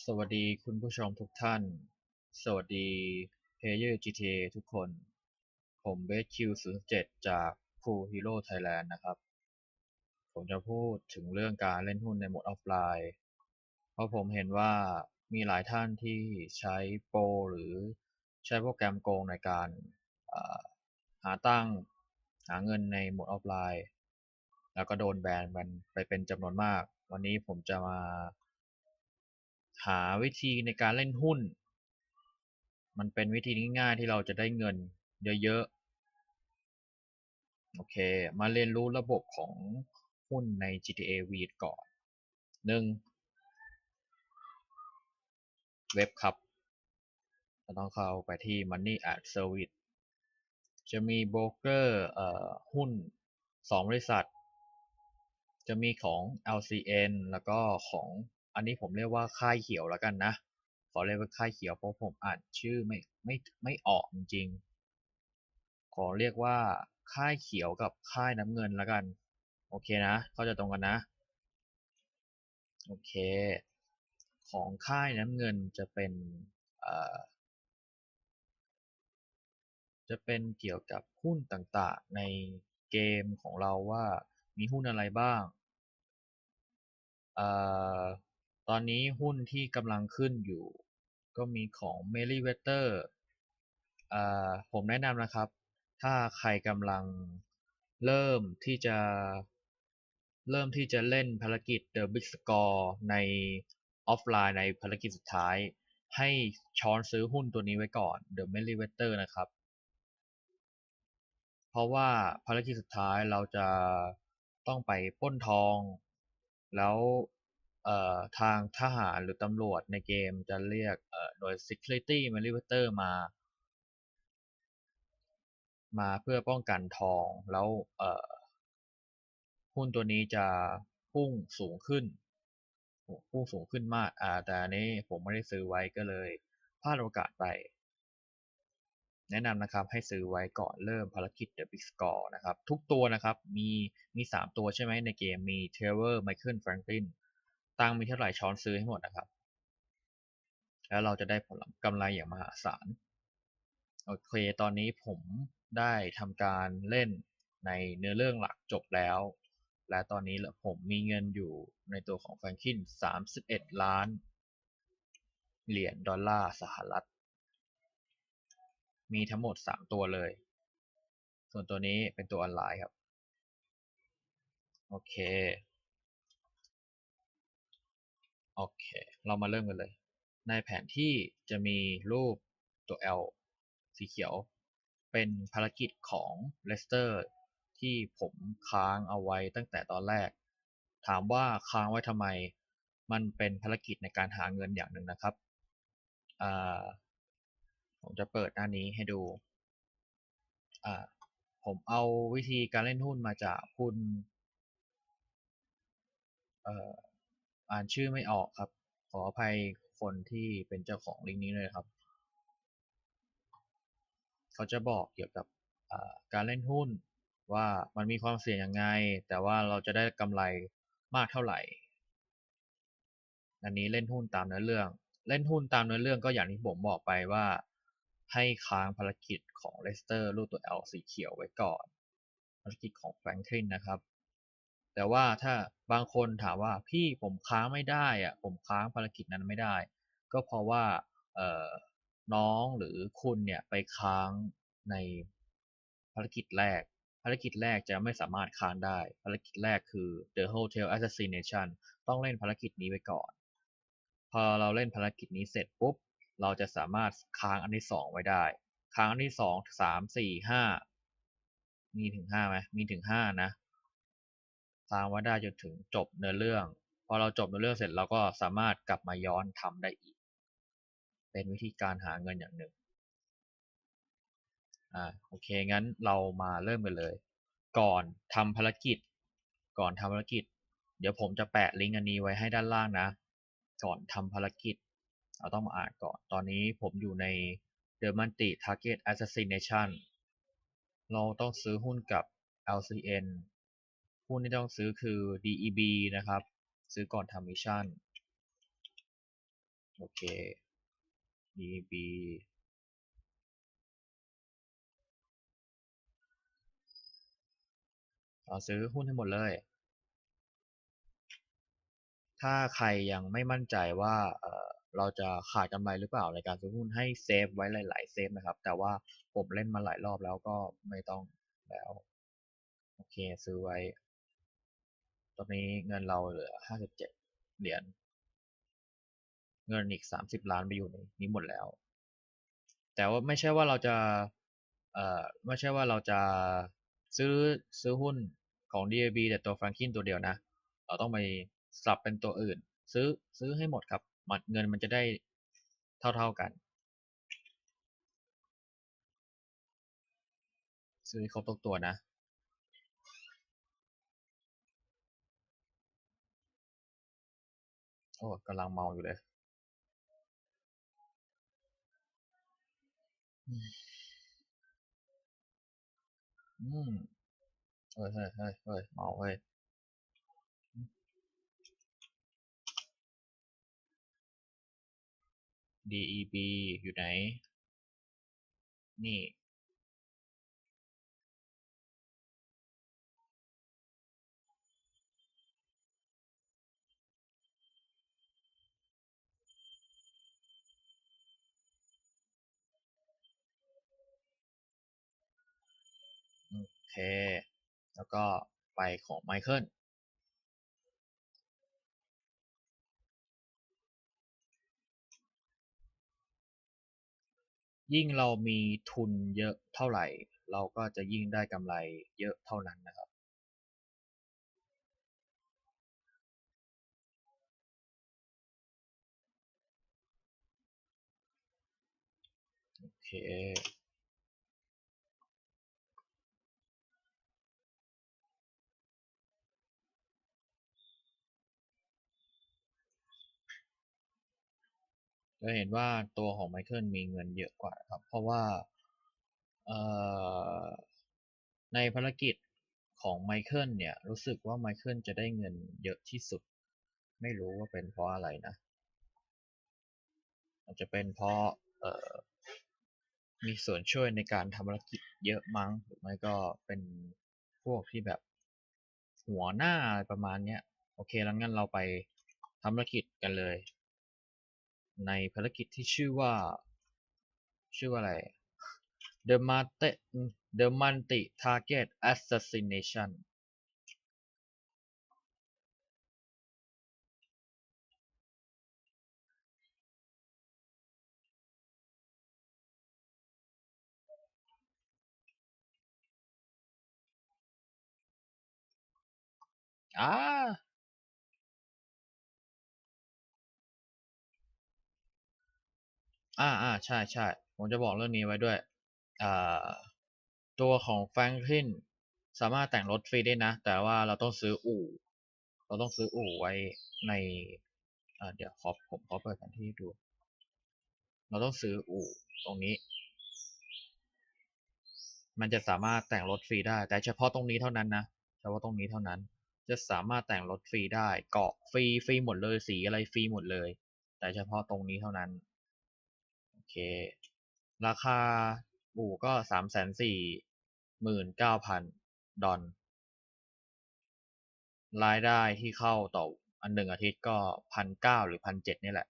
สวัสดีคุณผู้ชมทุกท่าน สวัสดีเพลเยอร์ GTA ทุกคน ผมเบสคิว07จาก Cool Hero Thailand นะครับ ผมจะพูดถึงเรื่องการเล่นหุ้นในโหมดออฟไลน์ เพราะผมเห็นว่ามีหลายท่านที่ใช้โปรหรือใช้โปรแกรมโกงในการหาตั้งหาเงินในโหมดออฟไลน์ แล้วก็โดนแบนมันไปเป็นจำนวนมาก วันนี้ผมจะมา หาวิธีในการเล่นหุ้น มันเป็นวิธีง่ายๆที่เราจะได้เงินเยอะๆ โอเค มาเรียนรู้ระบบของหุ้นใน GTA V ก่อนหนึ่งเว็บครับเราต้องเข้าไปที่ Money a d Service จะมีโบรกเกอร์หุ้น 2 บริษัท จะมีของ LCN แล้วก็ของ อันนี้ผมเรียกว่าค่ายเขียวแล้วกันนะ ขอเรียกว่าค่ายเขียวเพราะผมอ่านชื่อไม่ไม่ไม่ออกจริงๆขอเรียกว่าค่ายเขียวกับค่ายน้ำเงินแล้วกัน โอเคนะ เขาจะตรงกันนะ โอเค ของค่ายน้ำเงินจะเป็นจะเป็นเกี่ยวกับหุ้นต่างๆ ในเกมของเราว่ามีหุ้นอะไรบ้างต อนนี้หุ้นที่กำลังขึ้นอยู่ ก็มีของ m e r i w e a t e r ผมแนะนำนะครับ ถ้าใครกำลังเริ่มที่จะเริ่มที่จะเล่นภารกิจ The Big Score ในออฟไลน์ในภารกิจสุดท้าย ให้ช้อนซื้อหุ้นตัวนี้ไว้ก่อน The m e r i w e a t e r นะครับ เพราะว่าภารกิจสุดท้ายเราจะต้องไปป้นทอง แล้ว ทางทหารหรือตำรวจในเกมจะเรียกหน่วย Security m a n i p u l a t o r มา มาเพื่อป้องกันทองแล้วหุ้นตัวนี้จะพุ่งสูงขึ้นพุ่งสูงขึ้นมากอ่าแต่อันนี้ผมไม่ได้ซื้อไว้ก็เลยพลาดโอกาสไป แนะนำนะครับให้ซื้อไว้ก่อนเริ่มภารกิจ The Big Score นะครับ ทุกตัวนะครับมีมี 3 ตัวใช่ไหมในเกมมี Trevor Michael Franklin ตังมีเท่าไหร่ช้อนซื้อให้หมดนะครับ แล้วเราจะได้ผลกำไรอย่างมหาศาล โอเค ตอนนี้ผมได้ทำการเล่นในเนื้อเรื่องหลักจบแล้ว และตอนนี้ผมมีเงินอยู่ในตัวของแฟรงคิน31 ล้าน เหรียญดอลลาร์สหรัฐ มีทั้งหมด 3 ตัวเลย ส่วนตัวนี้เป็นตัวออนไลน์ครับ โอเค โอเค เรามาเริ่มกันเลย ในแผนที่จะมีรูปตัว L สีเขียว เป็นภารกิจของเลสเตอร์ที่ผมค้างเอาไว้ตั้งแต่ตอนแรก ถามว่าค้างไว้ทำไม มันเป็นภารกิจในการหาเงินอย่างหนึ่งนะครับ ผมจะเปิดหน้านี้ให้ดู ผมเอาวิธีการเล่นหุ้นมาจากคุณ อ่านชื่อไม่ออกครับ ขออภัยคนที่เป็นเจ้าของลิงก์นี้เลยครับ เขาจะบอกเกี่ยวกับการเล่นหุ้นว่ามันมีความเสี่ยงยังไง แต่ว่าเราจะได้กำไรมากเท่าไหร่ อันนี้เล่นหุ้นตามเนื้อเรื่อง เล่นหุ้นตามเนื้อเรื่องก็อย่างที่ผมบอกไปว่าให้ค้างภารกิจของเลสเตอร์รูปตัว L สีเขียวไว้ก่อน ภารกิจของแฟรงคลินนะครับ แต่ว่าถ้าบางคนถามว่าพี่ผมค้างไม่ได้อะผมค้างภารกิจนั้นไม่ได้ ก็เพราะว่าเออน้องหรือคุณเนี่ยไปค้างในภารกิจแรก ภารกิจแรกจะไม่สามารถค้างได้ ภารกิจแรกคือ The Hotel Assassination ต้องเล่นภารกิจนี้ไปก่อน พอเราเล่นภารกิจนี้เสร็จปุ๊บ เราจะสามารถค้างอันที่สองไว้ได้ ค้างอันที่สองสามสี่ห้ามีถึงห้าไหมมีถึงห้านะ ค้างไว้ได้จนถึงจบเนื้อเรื่อง พอเราจบเนื้อเรื่องเสร็จเราก็สามารถกลับมาย้อนทำได้อีก เป็นวิธีการหาเงินอย่างหนึ่งอ่าโอเคงั้นเรามาเริ่มกันเลย ก่อนทำภารกิจ ก่อนทำภารกิจ เดี๋ยวผมจะแปะลิงก์อันนี้ไว้ให้ด้านล่างนะ ก่อนทำภารกิจเราต้องมาอ่านก่อน ตอนนี้ผมอยู่ใน The Multi Target Assassination เราต้องซื้อหุ้นกับ LCN หุ้นที่ต้องซื้อคือ DEB นะครับ ซื้อก่อนทำมิชชั่น โอเค D E B เราซื้อหุ้นให้หมดเลย ถ้าใครยังไม่มั่นใจว่าเอ่อเราจะขาดกำไรหรือเปล่าในการซื้อหุ้นให้เซฟไว้หลาย ๆ เซฟนะครับ แต่ว่าผมเล่นมาหลายรอบแล้วก็ไม่ต้องแล้ว โอเค ซื้อไว้ อนนี้เงินเราเหลือ57เหรียญ เงินอีก30ล้านไปอยู่ในนี้หมดแล้ว แต่ว่าไม่ใช่ว่าเราจะเอ่อไม่ใช่ว่าเราจะซื้อซื้อหุ้นของ DAB แต่ตัว Franklin ตัวเดียวนะ เราต้องไปสลับเป็นตัวอื่น ซื้อซื้อให้หมดครับมันเงินมันจะได้เท่า ๆกัน ซื้อให้ครบทุกตัวนะ อ้กำลังเมาอยู่เลยอืมเฮ้ยเฮ้ยเฮ้ยเฮ้ยเมาเฮ้ย DEB อยู่ไหน นี่ โอ เค แล้วก็ไปของไมเคิลยิ่งเรามีทุนเยอะเท่าไหร่ เราก็จะยิ่งได้กำไรเยอะเท่านั้นนะครับ โอเค จะเห็นว่าตัวของไมเคิลมีเงินเยอะกว่าครับ เพราะว่าในภารกิจของไมเคิลเนี่ย รู้สึกว่าไมเคิลจะได้เงินเยอะที่สุด ไม่รู้ว่าเป็นเพราะอะไรนะอาจจะเป็นเพราะมีส่วนช่วยในการทำภารกิจเยอะมั้งหรือไม่ก็เป็นพวกที่แบบหัวหน้าอะไรประมาณเนี้ยโอเคแล้วงั้นเราไปทำภารกิจกันเลย ในภารกิจที่ชื่อว่า ชื่อว่าอะไร The Mante The Multi Target Assassination อ่า อ่าอ่าใช่ใช่ผมจะบอกเรื่องนี้ไว้ด้วยอ่าตัวของ Franklin สามารถแต่งรถฟรีได้นะ แต่ว่าเราต้องซื้ออู่ เราต้องซื้ออู่ไว้ในเดี๋ยวขอผมขอเปิดแผนที่ดู เราต้องซื้ออู่ตรงนี้ มันจะสามารถแต่งรถฟรีได้ แต่เฉพาะตรงนี้เท่านั้นนะ เฉพาะตรงนี้เท่านั้น จะสามารถแต่งรถฟรีได้ เกาะฟรีฟรีหมดเลย สีอะไรฟรีหมดเลย แต่เฉพาะตรงนี้เท่านั้น เค ราคาอู่ก็สามแสนสี่หมื่นเก้าพันดอลรายได้ที่เข้าต่ออันหนึ่งอาทิตย์ก็พันเก้าหรือพันเจ็ดนี่แหละ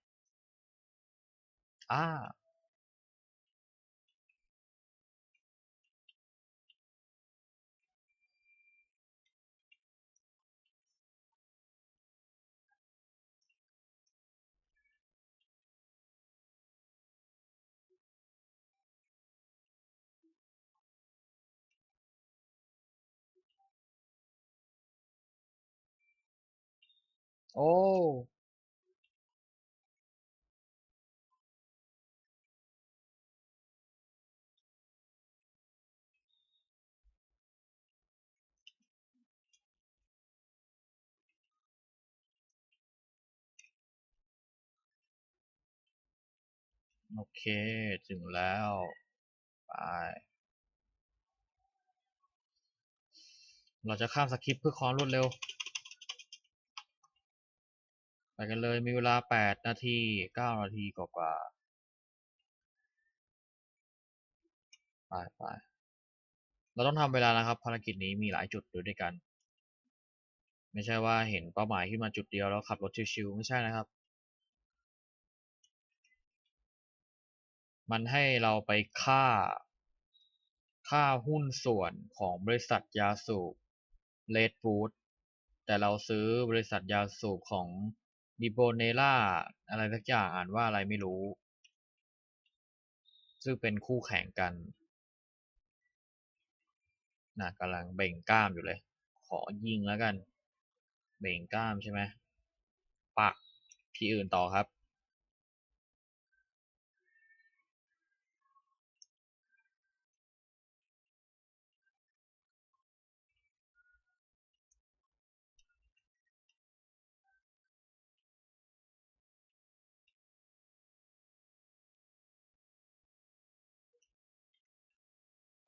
อ่า โอ้ โอเค ถึงแล้ว ไป เราจะข้ามสคริปต์เพื่อความรวดเร็ว กันเลยมีเวลาแปดนาทีเก้านาทีกว่าๆไปไปเราต้องทำเวลานะครับภารกิจนี้มีหลายจุดด้วยกัน ไม่ใช่ว่าเห็นเป้าหมายขึ้นมาจุดเดียวแล้วขับรถชิวๆไม่ใช่นะครับ มันให้เราไปฆ่า ค่าหุ้นส่วนของบริษัทยาสูบเลดฟูดแต่เราซื้อบริษัทยาสูบของ ดิโบเนล่าอะไรสักอย่างอ่านว่าอะไรไม่รู้ ซึ่งเป็นคู่แข่งกันนะกำลังเบ่งกล้ามอยู่เลย ขอยิงแล้วกัน เบ่งกล้ามใช่ไหมปักที่อื่นต่อครับ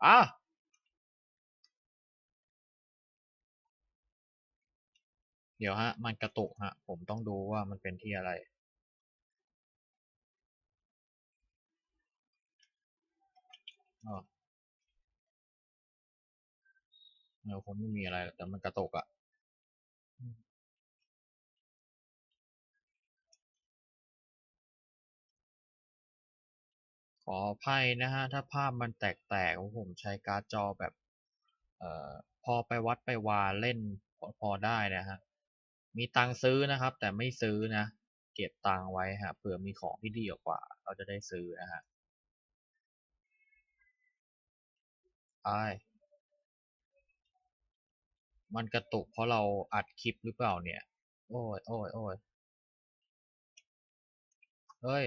อะเดี๋ยวฮะ มันกระตุกฮะ ผมต้องดูว่ามันเป็นที่อะไร อ๋อเราคงไม่มีอะไร แต่มันกระตุกอะ ขออภัยนะฮะ ถ้าภาพมันแตกๆผมใช้การ์ดจอแบบ เอ่อ พอไปวัดไปวาเล่นพอพอได้นะฮะ มีตังค์ซื้อนะครับ แต่ไม่ซื้อนะ เก็บตังค์ไว้ฮะเผื่อมีของที่ดีกว่า เราจะได้ซื้อนะฮะไอมันกระตุกเพราะเราอัดคลิปหรือเปล่าเนี่ย โอ้ยโอ้ยโอ้ยเฮ้ย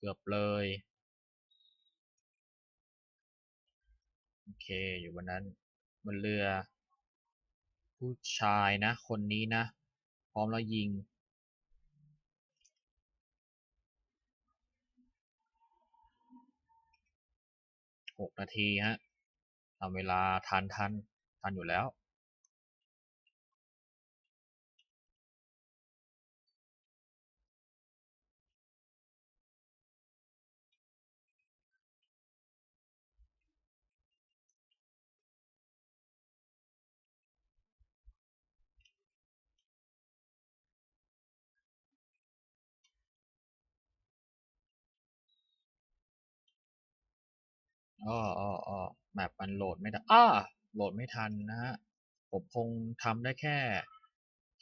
เกือบเลย โอเค อยู่บนนั้นบนเรือ ผู้ชายนะ คนนี้นะ พร้อมแล้วยิง หกนาทีฮะทำเวลาทันทันทันอยู่แล้ว อ๋ออ๋ออ้อแมปมันโหลดไม่ได้อ้าโหลดไม่ทันนะฮะ ผมคงทำได้แค่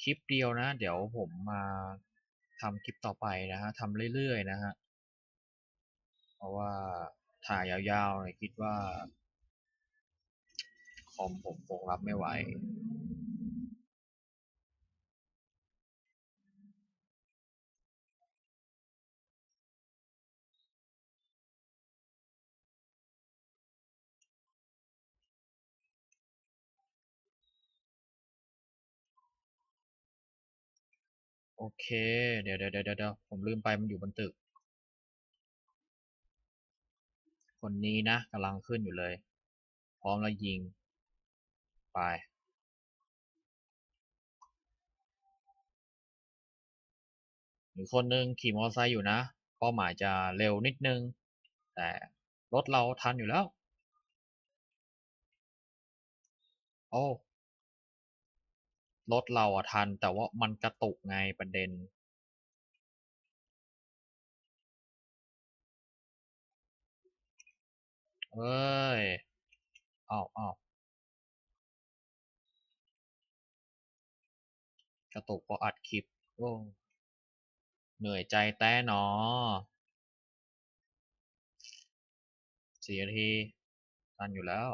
คลิปเดียวนะ เดี๋ยวผมมาทำคลิปต่อไปนะฮะทำเรื่อยๆนะฮะ เพราะว่าถ่ายยาวๆเนี่ยคิดว่า คอมผมคงรับไม่ไหว โอเค เดี๋ยวเดี๋ยวเดี๋ยวเดี๋ยวผมลืมไปมันอยู่บนตึก คนนี้นะกำลังขึ้นอยู่เลย พร้อมแล้วยิง ไปหรือคนหนึ่งขี่มอเตอร์ไซค์อยู่นะ เป้าหมายจะเร็วนิดนึง แต่รถเราทันอยู่แล้ว โอ้ รถเราอะทัน แต่ว่ามันกระตุกไงประเด็นเอ้ยอ้าวอ้าวกระตุกพราะอัดคลิป โอ้ เหนื่อยใจแต้หนอสี่นาที ทันอยู่แล้ว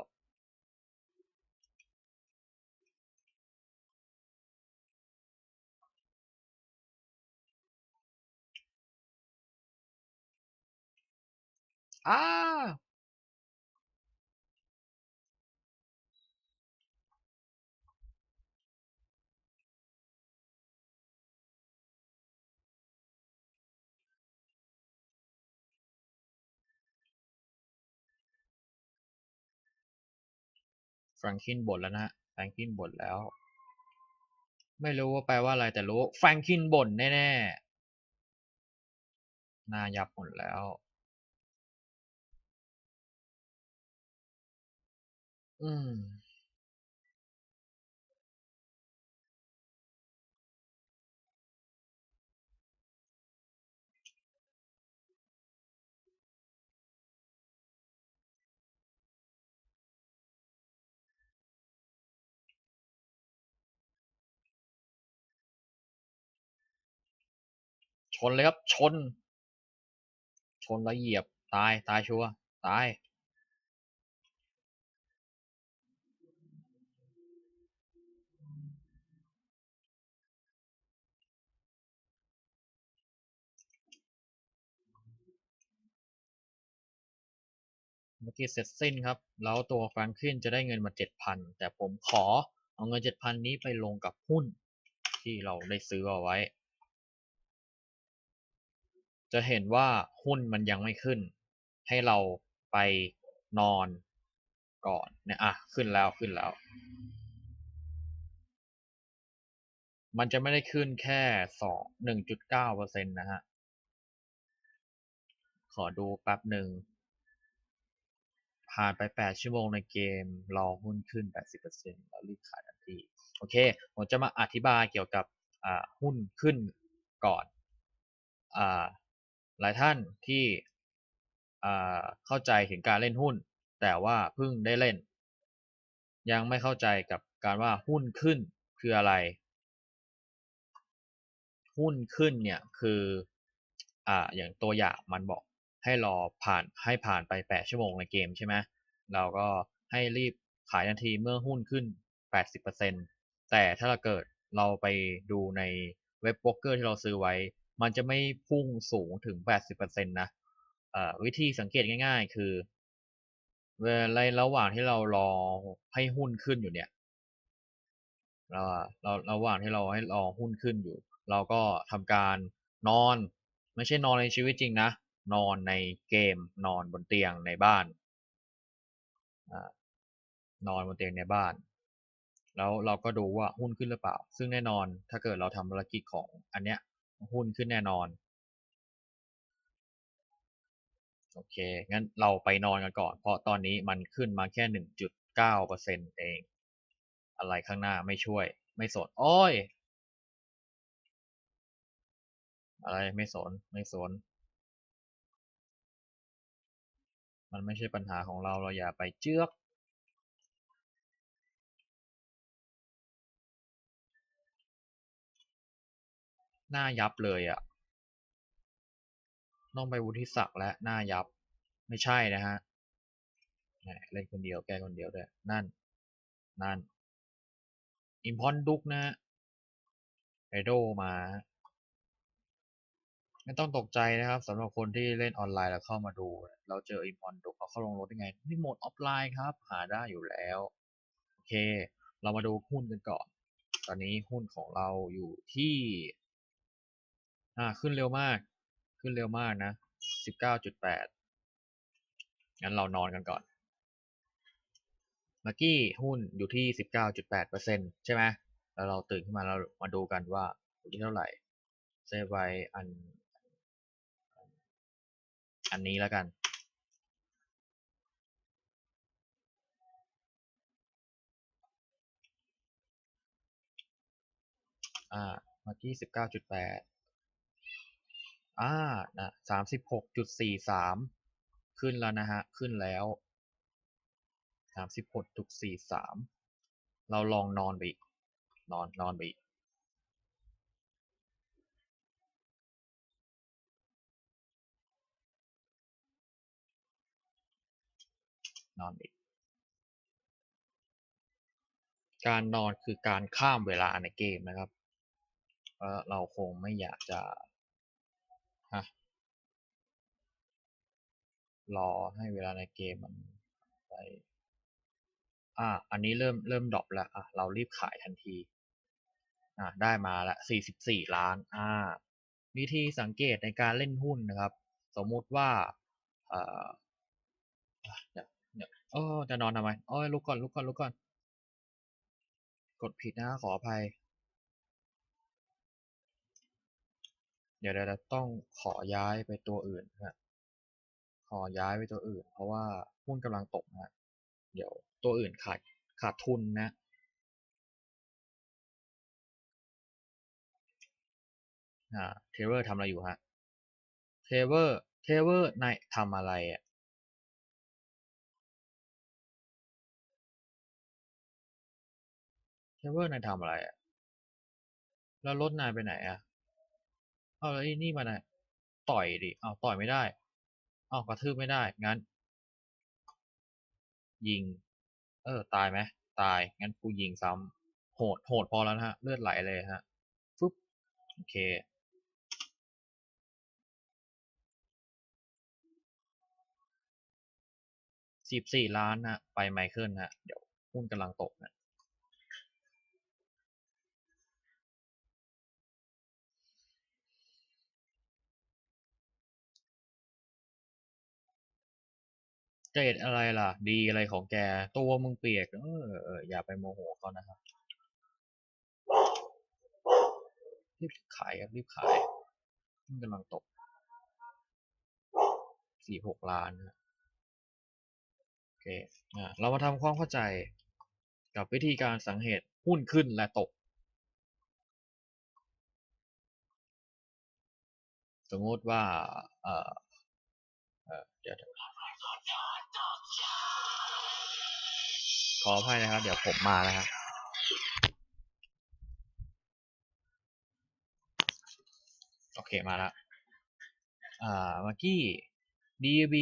อ้าแฟรงคินบ่นแล้วนะฮะแฟรงคินบ่นแล้ว ไม่รู้ว่าแปลว่าอะไรแต่รู้แฟรงคินบ่นแน่ๆหน้ายับหมดแล้ว อืม ชนเลยครับ ชน ชนแล้วเหยียบ ตาย ตายชัวร์ตาย เมื่อกี้เสร็จสิ้นครับ แล้วตัวแฟรงคลินจะได้เงินมาเจ็ดพันแต่ผมขอเอาเงินเจ็ดพันนี้ไปลงกับหุ้นที่เราได้ซื้อเอาไว้ จะเห็นว่าหุ้นมันยังไม่ขึ้น ให้เราไปนอนก่อนเนี่ยอะขึ้นแล้วขึ้นแล้ว มันจะไม่ได้ขึ้นแค่สองหนึ่งจุดเก้าเปอร์เซ็นต์นะฮะ ขอดูแป๊บหนึ่ง ผ่านไปแปดชั่วโมงในเกมรอหุ้นขึ้นแปดสิบเร์เซ็นต์แล้วรีบขายทันที โอเค ผมจะมาอธิบายเกี่ยวกับหุ้นขึ้นก่อนอหลายท่านที่เข้าใจถึงการเล่นหุ้น แต่ว่าเพิ่งได้เล่น ยังไม่เข้าใจกับการว่าหุ้นขึ้นคืออะไร หุ้นขึ้นเนี่ยคืออ่าอย่างตัวอย่างมันบอก ให้รอผ่านให้ผ่านไปแปดชั่วโมงในเกมใช่ไหมเราก็ให้รีบขายทันทีเมื่อหุ้นขึ้นแปดสิบเปอร์เซ็นแต่ถ้าเราเกิดเราไปดูในเว็บโบรกเกอร์ที่เราซื้อไว้ มันจะไม่พุ่งสูงถึงแปดสิบเปอร์เซ็นะวิธีสังเกตง่าย ๆ คือเวลาระหว่างที่เรารอให้หุ้นขึ้นอยู่เนี่ยเราเราระหว่างที่เราให้รอหุ้นขึ้นอยู่ เราก็ทำการนอน ไม่ใช่นอนในชีวิตจริงนะ นอนในเกมนอนบนเตียงในบ้านอนอนบนเตียงในบ้าน แล้วเราก็ดูว่าหุ้นขึ้นหรือเปล่า ซึ่งแน่นอนถ้าเกิดเราทำธุรกิจของอันเนี้ยหุ้นขึ้นแน่นอนโอเค งั้นเราไปนอนกันก่อน เพราะตอนนี้มันขึ้นมาแค่หนึ่งจุดเก้าเปอร์เซ็นเอง อะไรข้างหน้าไม่ช่วย ไม่สน โอ้ย อะไรไม่สน ไม่สน มันไม่ใช่ปัญหาของเราเราอย่าไปเจือกหน้ายับเลยอะ่ะ ต้องไปวุฒิศักดิ์และหน้ายับ ไม่ใช่นะฮะเล่นคนเดียวแกคนเดียวด้วย นั่น นั่น อิมพอนดุกนะฮะไอโดมา ไม่ต้องตกใจนะครับสำหรับคนที่เล่นออนไลน์แล้วเข้ามาดู เราเจออิมพอนดุกเขาเข้าลงรถได้ไงนี่โหมดออฟไลน์ครับ หาได้อยู่แล้ว โอเค เรามาดูหุ้นกันก่อน ตอนนี้หุ้นของเราอยู่ที่อ่าขึ้นเร็วมาก ขึ้นเร็วมากนะสิบเก้าจุดแปดงั้นเรานอนกันก่อนเมื่อกี้หุ้นอยู่ที่สิบเก้าจุดแปดเปอร์เซ็นใช่ไหมแล้วเราตื่นขึ้นมาเรามาดูกันว่าอยู่ที่เท่าไหร่เซฟไว้อัน อันนี้แล้วกันอ่าเมื่อกี้สิบเก้าจุดแปดอ่านะสามสิบหกจุดสี่สามขึ้นแล้วนะฮะ ขึ้นแล้วสามสิบหกจุดสี่สามเราลองนอนไปอีก นอน นอนไปอีก นอนอีก การนอนคือการข้ามเวลาในเกมนะครับเราคงไม่อยากจะฮะรอให้เวลาในเกมมันไปอ่าอันนี้เริ่มเริ่มดรอปแล้วอะเรารีบขายทันทีอ่าได้มาละ44 ล้านอ่าวิธีสังเกตในการเล่นหุ้นนะครับ สมมุติว่าเอ่อ โอ้จะนอนทำไมโอ้ยลุกก่อนลุกก่อนลุกก่อน กดผิดนะขออภัย เดี๋ยวเราต้องขอย้ายไปตัวอื่นฮะขอย้ายไปตัวอื่น เพราะว่าหุ้นกำลังตกฮะเดี๋ยวตัวอื่นขาดขาดทุนนะอ่าเทเวอร์ทำอะไรอยู่ฮะเทเวอร์เทเวอร์นายทำอะไรอะ เทเวอร์นายทำอะไรอะแล้วรถนายไปไหนอะเอาแล้วไอ้นี่มาไหนต่อยดิเอาต่อยไม่ได้เอากระทืบไม่ได้ งั้น ยิง เออ ตายไหมตาย งั้นกูยิงซ้ำโหด โหดพอแล้วนะฮะ เลือดไหลเลยฮะฟึบโอเค สิบสี่ล้านนะไปไมเคิลนะเดี๋ยวหุ้นกำลังตกนะ เจดอะไรล่ะ ดีอะไรของแก ตัวมึงเปียก เออเอออย่าไปโมโหเขานะครับ รีบขายครับ รีบขายหุ้นกำลังตกสี่หกล้านนะโอเคอะเรามาทำความเข้าใจกับวิธีการสังเหตุหุ้นขึ้นและตก สมมติว่า เอ่อเอ่อเดี๋ยวเดี๋ยว ขออภัยนะครับ เดี๋ยวผมมาแล้วครับโอเคมาแล้วอ่าเมื่อกี้ DB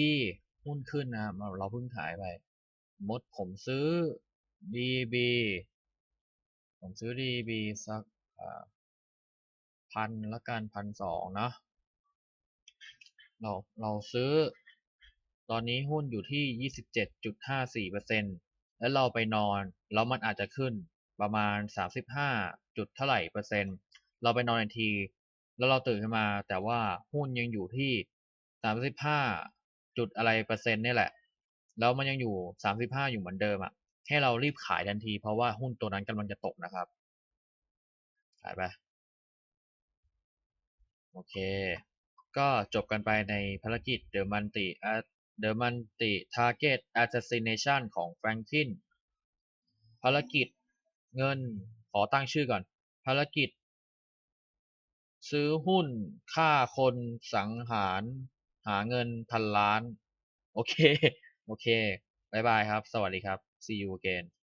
หุ้นขึ้นนะครับเราเพิ่งขายไปมดผมซื้อ DB ผมซื้อ DB สักพันละกันพันสองนะเราเราซื้อ ตอนนี้หุ้นอยู่ที่ยี่สิบเปอร์เซ็นแล้วเราไปนอน แล้วมันอาจจะขึ้นประมาณสามสิบห้าจุดเท่าไหร่เปอร์เซ็นต์ เราไปนอนทันที แล้วเราตื่นขึ้นมา แต่ว่าหุ้นยังอยู่ที่สามสิบห้าจุดอะไรเปอร์เซ็นต์นี่แหละ แล้วมันยังอยู่สามสิบห้าอยู่เหมือนเดิมอะ ให้เรารีบขายทันที เพราะว่าหุ้นตัวนั้นกำลังจะตกนะครับ ขายไป โอเค ก็จบกันไปในภารกิจ The Multi The Multi Target Assassination ของ Franklin ภารกิจเงินขอตั้งชื่อก่อน ภารกิจ ซื้อหุ้นฆ่าคนสังหาร หาเงินพันล้าน โอเค โอเคบายบายครับ สวัสดีครับ see you again